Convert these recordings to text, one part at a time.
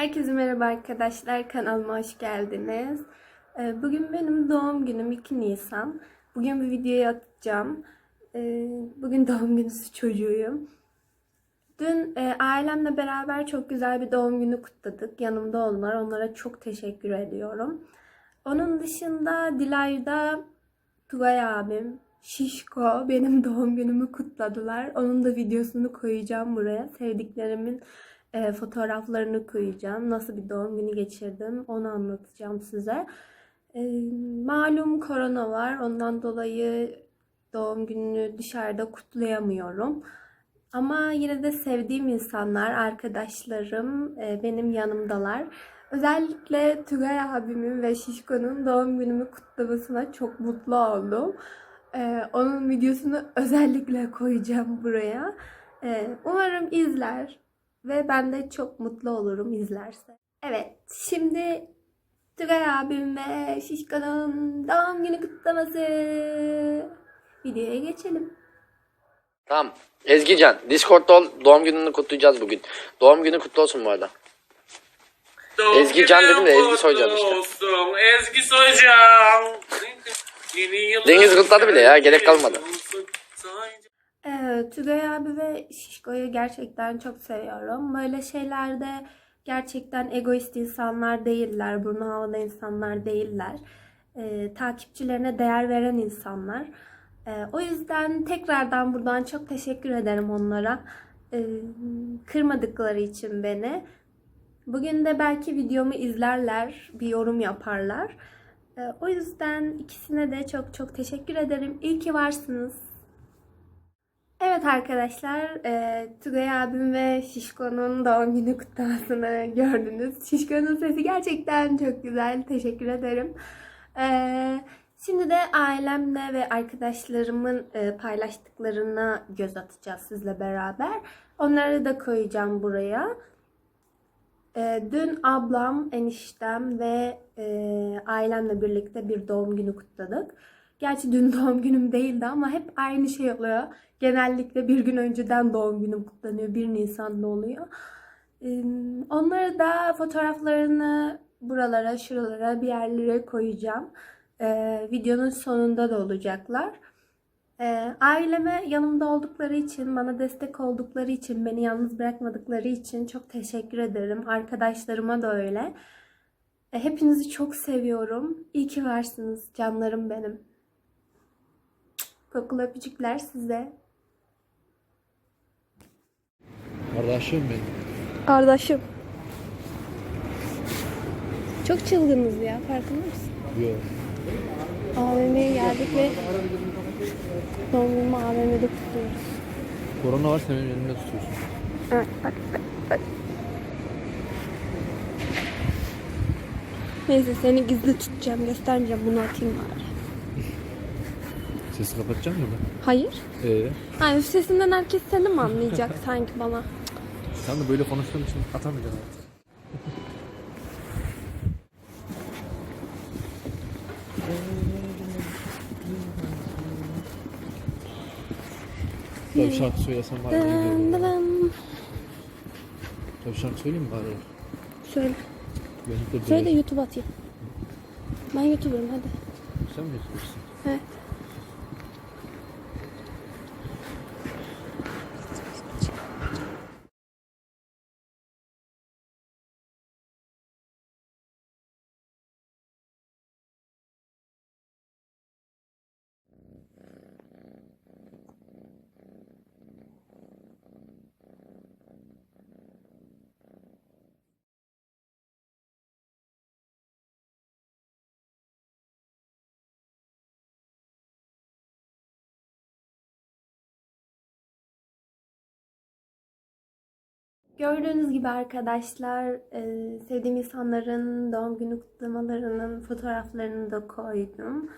Herkese merhaba arkadaşlar. Kanalıma hoş geldiniz. Ee, Bugün benim doğum günüm 2 Nisan. Bugün bir videoyu atacağım. Ee, Bugün doğum günü çocuğuyum. Dün e, ailemle beraber çok güzel bir doğum günü kutladık. Yanımda oldular. Onlara çok teşekkür ediyorum. Onun dışında Dilay'da Tugay abim, Şişko benim doğum günümü kutladılar. Onun da videosunu koyacağım buraya. Sevdiklerimin e, fotoğraflarını koyacağım. Nasıl bir doğum günü geçirdim onu anlatacağım size. E, malum korona var. Ondan dolayı doğum gününü dışarıda kutlayamıyorum. Ama yine de sevdiğim insanlar, arkadaşlarım e, benim yanımdalar. Özellikle Tugay abimin ve Şişko'nun doğum günümü kutlamasına çok mutlu oldum. E, onun videosunu özellikle koyacağım buraya. E, umarım izler ve ben de çok mutlu olurum izlerse. Evet, şimdi Tugay abim ve Şişko'nun doğum günü kutlaması. Videoya geçelim. Tamam. Ezgican, Discord'da ol. Doğum gününü kutlayacağız bugün. Doğum günü kutlu olsun bu arada. Ezgi Can dedim de Ezgi Soycan işte. Olsun. Ezgi Soycan. Yeni Deniz kutladı bile ya, gerek kalmadı. Evet, Tugay abi ve Şişko'yu gerçekten çok seviyorum. Böyle şeylerde gerçekten egoist insanlar değiller, burnu havada insanlar değiller. Ee, takipçilerine değer veren insanlar. Ee, o yüzden tekrardan buradan çok teşekkür ederim onlara. Ee, kırmadıkları için beni. Bugün de belki videomu izlerler, bir yorum yaparlar. O yüzden ikisine de çok çok teşekkür ederim. İyi ki varsınız. Evet arkadaşlar, e, Tugay abim ve Şişko'nun doğum günü kutlamasını gördünüz. Şişko'nun sesi gerçekten çok güzel. Teşekkür ederim. E, şimdi de ailemle ve arkadaşlarımın e, paylaştıklarına göz atacağız sizle beraber. Onları da koyacağım buraya. E, dün ablam, eniştem ve e, ailemle birlikte bir doğum günü kutladık. Gerçi dün doğum günüm değildi ama hep aynı şey oluyor. Genellikle bir gün önceden doğum günüm kutlanıyor. 1 Nisan'da oluyor. Onları da fotoğraflarını buralara, şuralara bir yerlere koyacağım. Ee, videonun sonunda da olacaklar. Ee, aileme yanımda oldukları için, bana destek oldukları için, beni yalnız bırakmadıkları için çok teşekkür ederim. Arkadaşlarıma da öyle. Ee, hepinizi çok seviyorum. İyi ki varsınız canlarım benim. Kokulu öpücükler size. Kardeşim benim. Kardeşim. Çok çılgınız ya farkında mısın? Yok. AVM'ye geldik ve doğum günümü AVM'de kutluyoruz. Korona var sen benim elimde tutuyorsun. Evet bak bak bak. Neyse seni gizli tutacağım göstermeyeceğim bunu atayım bari. Sesi kapatacak mısın? Hayır. Ee, Ay sesinden herkes seni mi anlayacak sanki bana? sen de böyle konuştuğun için atamayacaksın artık. Tabii şarkı söylesem var. Dın. Tabii şarkı söyleyeyim mi bari? Söyle. Söyle de YouTube atayım. Ben YouTuber'ım hadi. Sen mi yapıyorsun? Evet. Gördüğünüz gibi arkadaşlar e, sevdiğim insanların doğum günü kutlamalarının fotoğraflarını da koydum.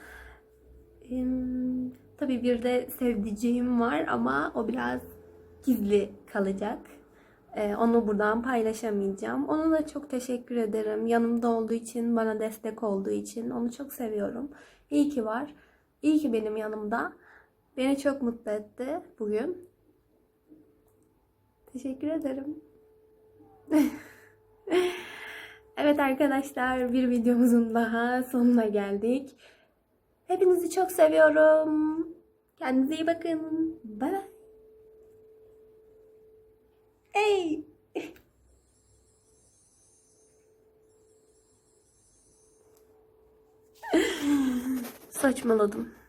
E, tabii bir de sevdiceğim var ama o biraz gizli kalacak. E, onu buradan paylaşamayacağım. Ona da çok teşekkür ederim. Yanımda olduğu için, bana destek olduğu için. Onu çok seviyorum. İyi ki var. İyi ki benim yanımda. Beni çok mutlu etti bugün. Teşekkür ederim. Evet arkadaşlar bir videomuzun daha sonuna geldik. Hepinizi çok seviyorum. Kendinize iyi bakın. Bye bye. Hey. Saçmaladım.